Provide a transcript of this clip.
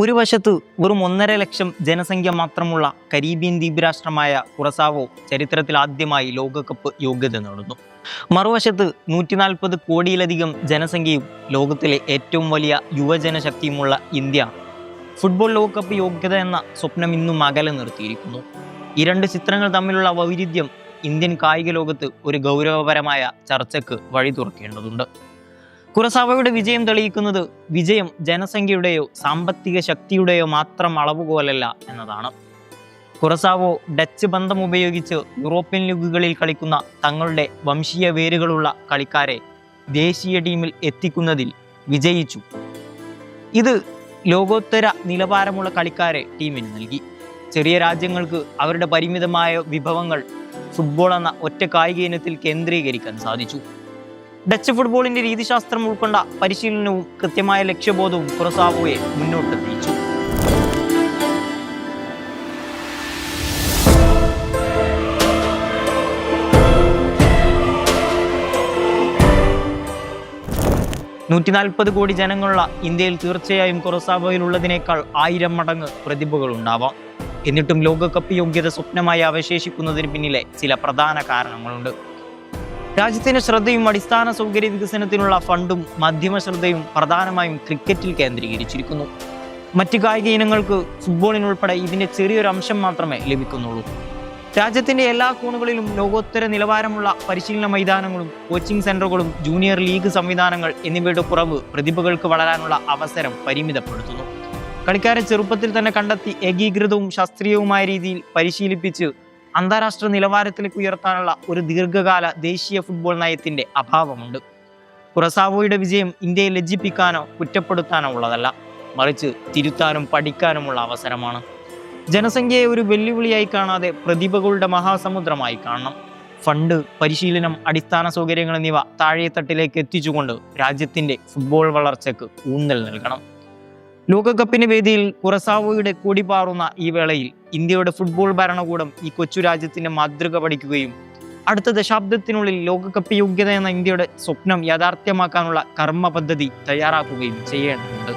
ഒരു വശത്ത് വെറും ഒന്നര ലക്ഷം ജനസംഖ്യ മാത്രമുള്ള കരീബിയൻ ദ്വീപ് രാഷ്ട്രമായ കുറസാവോ ചരിത്രത്തിൽ ആദ്യമായി ലോകകപ്പ് യോഗ്യത നേടുന്നു. മറുവശത്ത് നൂറ്റി നാൽപ്പത് കോടിയിലധികം ജനസംഖ്യയും ലോകത്തിലെ ഏറ്റവും വലിയ യുവജനശക്തിയുമുള്ള ഇന്ത്യ ഫുട്ബോൾ ലോകകപ്പ് യോഗ്യത എന്ന സ്വപ്നം ഇന്നും അകലെ നിർത്തിയിരിക്കുന്നു. ഈ രണ്ട് ചിത്രങ്ങൾ തമ്മിലുള്ള വൈരുദ്ധ്യം ഇന്ത്യൻ കായിക ലോകത്ത് ഒരു ഗൗരവപരമായ ചർച്ചയ്ക്ക് വഴി തുറക്കേണ്ടതുണ്ട്. കുറസാവയുടെ വിജയം തെളിയിക്കുന്നത് വിജയം ജനസംഖ്യയുടെയോ സാമ്പത്തിക ശക്തിയുടെയോ മാത്രം അളവുകോലല്ല എന്നതാണ്. കുറസാവോ ഡച്ച് ബന്ധം ഉപയോഗിച്ച് യൂറോപ്യൻ ലീഗുകളിൽ കളിക്കുന്ന തങ്ങളുടെ വംശീയ വേരുകളുള്ള കളിക്കാരെ ദേശീയ ടീമിൽ എത്തിക്കുന്നതിൽ വിജയിച്ചു. ഇത് ലോകോത്തര നിലവാരമുള്ള കളിക്കാരെ ടീമിന് നൽകി. ചെറിയ രാജ്യങ്ങൾക്ക് അവരുടെ പരിമിതമായ വിഭവങ്ങൾ ഫുട്ബോൾ എന്ന ഒറ്റ കായിക ഇനത്തിൽ കേന്ദ്രീകരിക്കാൻ സാധിച്ചു. ഡച്ച് ഫുട്ബോളിന്റെ രീതിശാസ്ത്രം ഉൾക്കൊണ്ട പരിശീലനവും കൃത്യമായ ലക്ഷ്യബോധവും കുറസാവോയെ മുന്നോട്ടെത്തിച്ചു. നൂറ്റി നാൽപ്പത് കോടി ജനങ്ങളുള്ള ഇന്ത്യയിൽ തീർച്ചയായും കുറസാവോയിലുള്ളതിനേക്കാൾ ആയിരം മടങ്ങ് പ്രതിഭകൾ ഉണ്ടാവാം. എന്നിട്ടും ലോകകപ്പ് യോഗ്യത സ്വപ്നമായി അവശേഷിക്കുന്നതിന് പിന്നിലെ ചില പ്രധാന കാരണങ്ങളുണ്ട്. രാജ്യത്തിന്റെ ശ്രദ്ധയും അടിസ്ഥാന സൗകര്യ വികസനത്തിനുള്ള ഫണ്ടും മാധ്യമ ശ്രദ്ധയും പ്രധാനമായും ക്രിക്കറ്റിൽ കേന്ദ്രീകരിച്ചിരിക്കുന്നു. മറ്റ് കായിക ഇനങ്ങൾക്ക് ഫുട്ബോളിനുൾപ്പെടെ ഇതിന്റെ ചെറിയൊരു അംശം മാത്രമേ ലഭിക്കുന്നുള്ളൂ. രാജ്യത്തിന്റെ എല്ലാ കോണുകളിലും ലോകോത്തര നിലവാരമുള്ള പരിശീലന മൈതാനങ്ങളും കോച്ചിംഗ് സെന്ററുകളും ജൂനിയർ ലീഗ് സംവിധാനങ്ങൾ എന്നിവയുടെ കുറവ് പ്രതിഭകൾക്ക് വളരാനുള്ള അവസരം പരിമിതപ്പെടുത്തുന്നു. കളിക്കാരെ ചെറുപ്പത്തിൽ തന്നെ കണ്ടെത്തി ഏകീകൃതവും ശാസ്ത്രീയവുമായ രീതിയിൽ പരിശീലിപ്പിച്ച് അന്താരാഷ്ട്ര നിലവാരത്തിലേക്ക് ഉയർത്താനുള്ള ഒരു ദീർഘകാല ദേശീയ ഫുട്ബോൾ നയത്തിന്റെ അഭാവമുണ്ട്. കുറസാവോയുടെ വിജയം ഇന്ത്യയെ ലജ്ജിപ്പിക്കാനോ കുറ്റപ്പെടുത്താനോ ഉള്ളതല്ല മറിച്ച് തിരുത്താനും പഠിക്കാനുമുള്ള അവസരമാണ്. ജനസംഖ്യയെ ഒരു വെല്ലുവിളിയായി കാണാതെ പ്രതിഭകളുടെ മഹാസമുദ്രമായി കാണണം. ഫണ്ട് പരിശീലനം അടിസ്ഥാന സൗകര്യങ്ങൾ എന്നിവ താഴെത്തട്ടിലേക്ക് എത്തിച്ചുകൊണ്ട് രാജ്യത്തിന്റെ ഫുട്ബോൾ വളർച്ചയ്ക്ക് ഊന്നൽ നൽകണം. ലോകകപ്പിന്റെ വേദിയിൽ കുറസാവോയുടെ കൊടി പാറുന്ന ഈ വേളയിൽ ഇന്ത്യയുടെ ഫുട്ബോൾ ഭരണകൂടം ഈ കൊച്ചു രാജ്യത്തിന്റെ മാതൃക പഠിക്കുകയും അടുത്ത ദശാബ്ദത്തിനുള്ളിൽ ലോകകപ്പ് യോഗ്യത എന്ന ഇന്ത്യയുടെ സ്വപ്നം യാഥാർത്ഥ്യമാക്കാനുള്ള കർമ്മ പദ്ധതി തയ്യാറാക്കുകയും ചെയ്യേണ്ടതുണ്ട്.